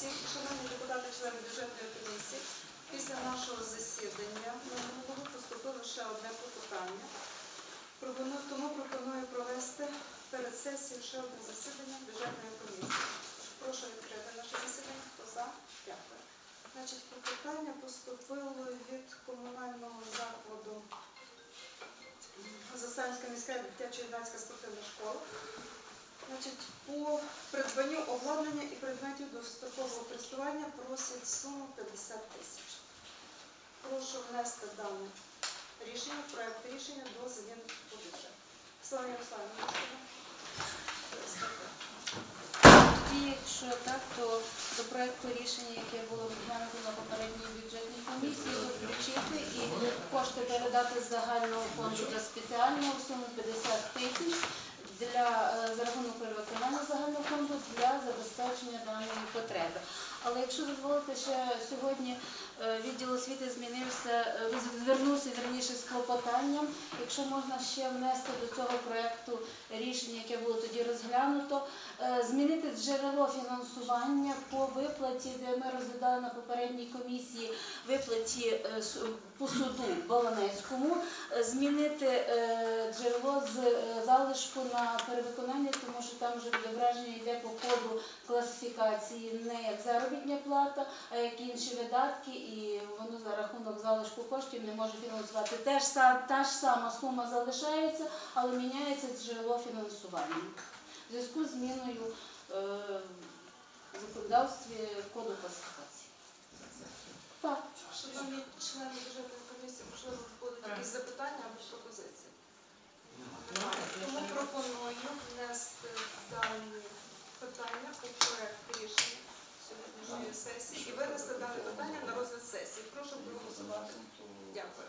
комісії, шановні депутати, члени бюджетної комісії, після нашого засідання минулого поступило ще одне клопотання. Тому пропоную провести перед сесією ще одне засідання бюджетної комісії. Прошу відкрити наше засідання. Хто за? Дякую. Значить, клопотання поступило від комунального закладу Заставська міська дитяча юнацька спортивна школа. Значить, по предметів дострокового користування просять суму 50 тисяч. Прошу внести дане рішення, проект рішення до змін бюджет. Слава Ярославівна? Тоді, якщо так, то до проекту рішення, яке було розглянуто на попередній бюджетній комісії, включити і кошти передати з загального фонду до спеціального суму 50 тисяч для е, за рахунок перевиконання загального фонду для забезпечення даної потреби. Але якщо дозволите, ще сьогодні е, відділ освіти змінився, е, звернувся верніше з клопотанням. Якщо можна ще внести до цього проекту рішення, яке було тоді розглянуто, е, змінити джерело фінансування по виплаті, де ми розглядали на попередній комісії виплаті по суду Баланецькому, змінити джерело з залишку на перевиконання, тому що там вже відображення йде по коду класифікації не як заробітня плата, а як інші видатки, і воно за рахунок залишку коштів не може фінансувати. Теж та ж сама сума залишається, але міняється джерело фінансування. В зв'язку з зміною е, в законодавстві коду класифікації. Так. Шановні члени бюджетної комісії, можливо, будуть якісь запитання або пропозиції? Тому пропоную пункту. Дякую.